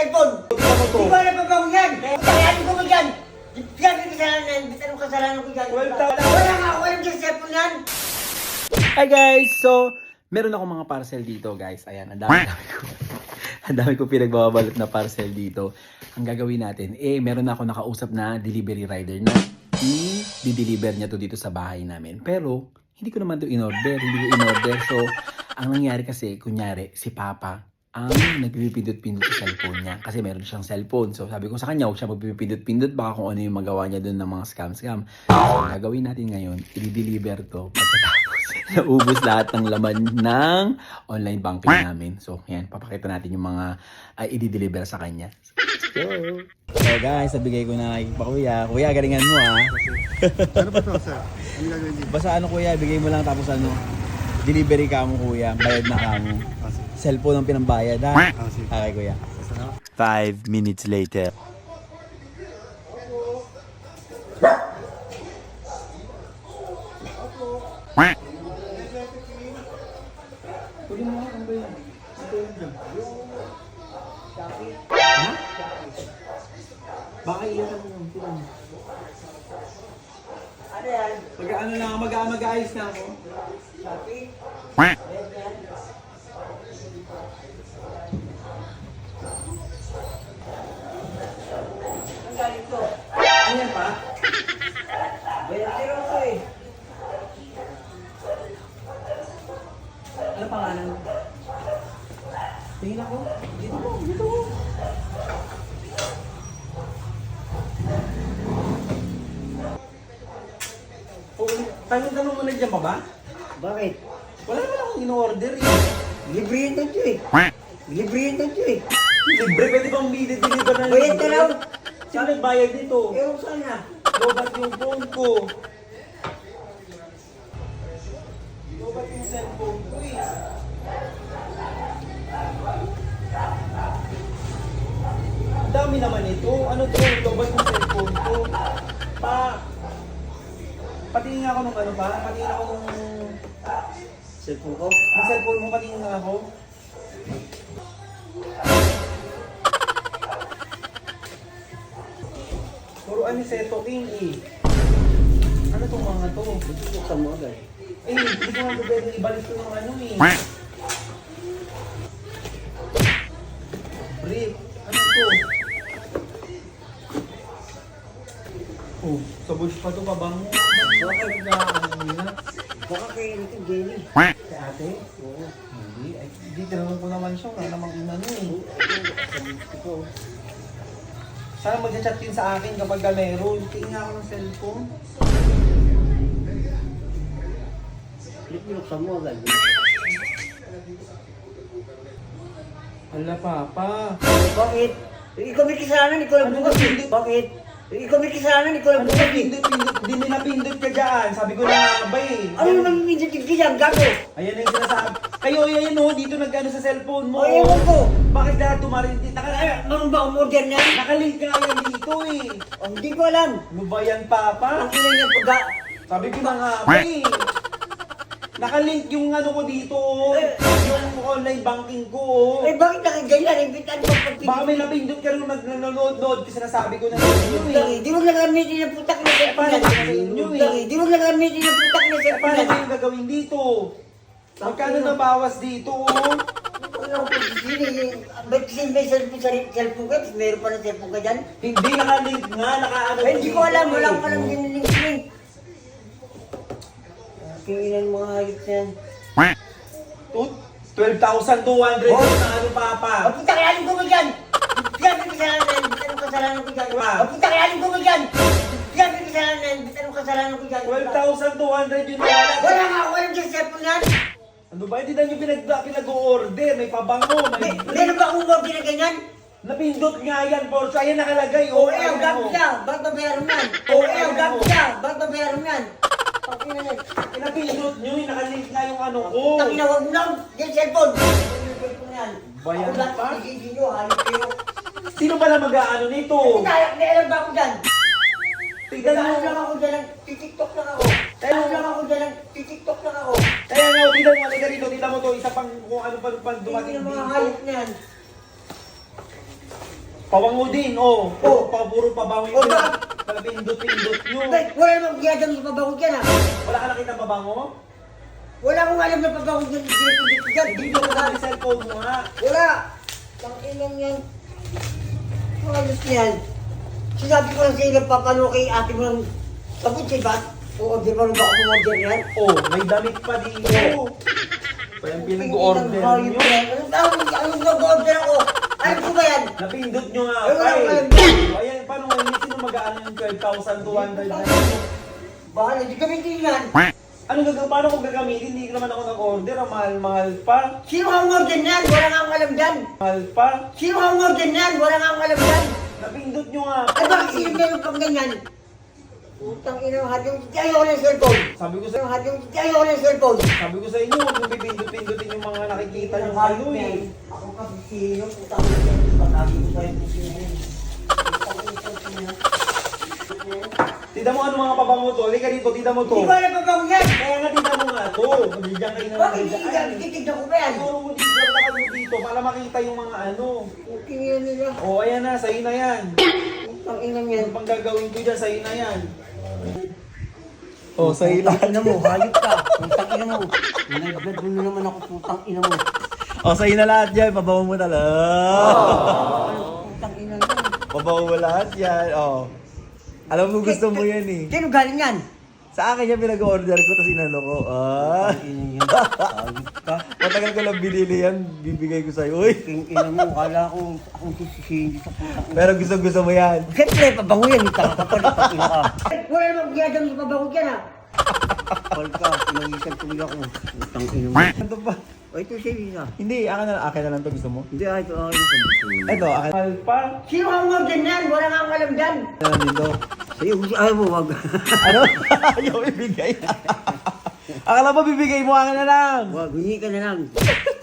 cellphone. Mo to. Hindi ko alam pa bang yan. Kakayanin ko ba yan? Yan yung kasalanan. Ba't anong kasalanan ko yan? Ta- Wala nga ako alam sa cellphone yan. Hi guys! So, meron ako mga parcel dito guys. Ayan, ang dami, dami ko. ang dami ko pinagbabalot na parcel dito. Ang gagawin natin, eh, meron na ako nakausap na delivery rider na i-deliver niya to dito sa bahay namin. Pero, hindi ko naman to in-order. Hindi ko in-order. So, ang nangyari kasi, kunyari, si Papa, ang nagpipindot-pindot sa cellphone niya. Kasi meron siyang cellphone. So, sabi ko sa kanya, huwag siya magpipindot-pindot. Baka kung ano yung magawa niya doon ng mga scam-scam. So, ang gagawin natin ngayon, i-deliver to pagkatapos naubos lahat ng laman ng online banking namin. So, yan, papakita natin yung mga uh, i-deliver sa kanya. So, so guys, nabigay ko na kay kuya. Kuya, galingan mo ah. Ano ba to, sir? Ano gagawin dito? Basta ano kuya, bigay mo lang tapos ano, delivery ka mo kuya, bayad na ka mo. Cellphone ang pinambayad ha. Okay kuya. Five minutes later. Baka iyan yung pinang. Ano yan? Pag ano na, mag- mag-aayos na ako. Shopee? Ang galing to. Ano yan pa? Zero ko eh. Ano pangalan? Tingin ako. Oh, tanong-tanong mo na dyan pa ba? Bakit? Wala naman akong in-order eh. Libre yun doon eh. Libre yun doon eh. Libre, pwede bang deliver na Bayad ka lang. Sino nagbayad nito? Ewan sana. Lobat yung phone ko. Lobat yung cellphone ko eh. Ang dami naman ito. Ano to? Lobat yung cellphone ko. Pa... Patingin ako nung ano pa? Patingin ako nung... Cellphone ko? Ang cellphone mo, patingin nga ako. Puro ano seto king eh. Ano tong mga to? Buksan mo agad. Eh, hindi ko nga pwede ibalik ko yung ano eh. Brief. Ano to? Oh, sa bush pa to pabango. Baka na. Baka kayo nito, Jenny. Si ate? Oo. Hindi. Ay, hindi, tinanong ko naman siya. Wala namang inano eh. Ito. Sana mag-chat sa akin kapag ka meron. Tingin nga ako ng cellphone. Binuksan mo agad. Hala, papa. Bakit? Ikaw may kasalanan, ikaw lang Ano bukas ba, hindi? Bakit? Ikaw may kasalanan, ikaw lang Ano ba eh. pindot, ka dyan. Sabi ko na nga ba eh. Ano naman minsan tigdiyan, gago? Ayan na yung sinasabi. Kayo, ayan o, dito nag-ano sa cellphone mo. O, ewan ko. Bakit lahat tumarin? Naka, Ay, ano ba umorder niya? nakalink nga yan dito eh. O, hindi ko alam. Ano ba yan, Papa? Ang ina niya pagka... Sabi ko na nga ba eh. Nakalink yung ano ko dito, oh. yung online banking ko. oh. Eh, bakit nakaganyan? Imbitan mo pag Baka may napindot ka rin mag nanonood-nood kasi nasabi ko na yun eh. Di mo nagamitin ng putak na paano ba sa inyo eh? Di mo nagamitin ng putak na Eh, cellphone paano ba yung gagawin dito? Magkano na bawas dito? oh? Ano ko, sini, ba't kasi may cellphone sa cellphone ka? Meron pa na cellphone ka dyan? Hindi nakalink nga, nakaano Eh, hindi ko alam. Wala eh. ko alam din Kinginan mga hayop na yan. Tut- 12,200 Oh. na ano papa. O, puta kayanin ko mo dyan! Yan yung kasalanan. Anong kasalanan ko dyan? Pa. O, puta kayanin ko mo dyan! Yan yung kasalanan. Anong kasalanan ko dyan? 12,200 yun na wala. Wala nga ako alam sa cellphone yan. Ano ba? Hindi na nyo pinag pinag-order. May pabango. May, meron ba akong order na ganyan? napindot nga yan, Porso. Ayan nakalagay. O, Oh, eh, ang gabi mo. siya. Ba't babayaran yan? O, eh, ang gabi siya. Ba't babayaran yan? Okay na yan. Eh, Napindot nyo. eh, Nakalink nga yung ano ko. Tangina, wag mo lang. Yan, cellphone. Yung cellphone yan. Bayan pa? hindi nyo. Halip kayo. Sino ba na mag-ano nito? Kaya, may alam ba ako dyan? Tignan Nag-ano lang mo. ako dyan. Titiktok lang ako. Tayo. Lang ako dyan. Titiktok lang ako. Kaya nga, tignan mo. Halika rito. Tignan mo to. Isa pang kung ano pa pa Hindi dumating ng mga dito. hayop na yan. Pabango din, oh. Oh. Pa, puro pabango Oh, yung? Pindot-pindot nyo. Bay, wala namang ginagawa sa pabango dyan ha. Wala ka nakita pabango? Wala akong alam na pabango dyan. Pinipindit ko dyan. Hindi mo na alam. cellphone mo nga. Wala. Ang ilang yan. Alas yan. Sinabi ko lang sa'yo, nagpapano kay ate mo ng sabot sa iba. Oo, di ba nung baka kumorder yan? Oh, may damit pa dito. Pa yung pinag-order nyo. Anong tawag? Anong nag-order ako? Alam ko ba yan? Napindot nyo nga, Ay, wala alam. Ayan, paano ngayon? Sino mag-aano yung 12,200 na? Bahala, di kami tingnan. Ano gagawin? Paano kung gagamitin? Hindi naman ako nag-order. Ang mahal-mahal pa. Sino ang order niyan? Wala nga akong alam dyan. Mahal pa. Sino ang order niyan? Wala nga akong alam dyan. Napindot nyo nga. Ay, bakit sino meron pang ganyan? Utang ina, hadyong ayaw ko ng cellphone. Sabi ko sa Hadyong ayaw ko ng cellphone. sabi ko sa inyo, huwag yung pipindot-pindutin yung mga nakikita nyo ano eh. Ako kasi sino, utang ina, patabi ko sa'yo sino Tita mo ano mga pabango to? Halika dito, tita mo to. Hindi ko alam pa bang yan. Kaya nga tita mo nga to. Bigyan kayo na Bakit hindi ka titignan ko ba yan? Siguro mo dito, ka mo dito para makita yung mga ano. Uting yan nila. O, ayan na, sa'yo na yan. Utang ina yan. Ano pang gagawin ko dyan, sa'yo na yan. O, sa'yo Putang ina mo, hayop ka. Putang ina mo. Nag-blood mo na naman ako, putang ina mo. O, sa'yo na lahat yan. Pabaw mo talaga. Putang ina yan. Pabaw mo lahat yan. O. Alam mo gusto mo yan eh. Sino galing yan? Sa akin yan pinag-order ko tapos inano ko. Ah. Ina yan. Hayop ka. Matagal ko lang binili yan. Bibigay ko sa'yo. Uy. Putang ina mo, kala ko akong sisisihin sa ina. Pero gusto gusto mo yan. Siyempre, pabango yan, yung kakapal, putang ina ka. Wala namang ginagawa sa pabango dyan ha. Kapal ka, pinangisan tuloy ako. Putang ina mo. Ito pa. O, ito siya, Lisa. Hindi, akin na, akin na lang to gusto mo. Hindi, ah, ito, ah, ito. Ito, akin Mahal pa. Sino ang order niyan? Wala nga akong alam dyan. na lang dito. Sa'yo, ayaw mo, wag. Ano? Ayaw ibigay. Akala mo bibigay mo akin na lang. Wag, hingi ka na lang.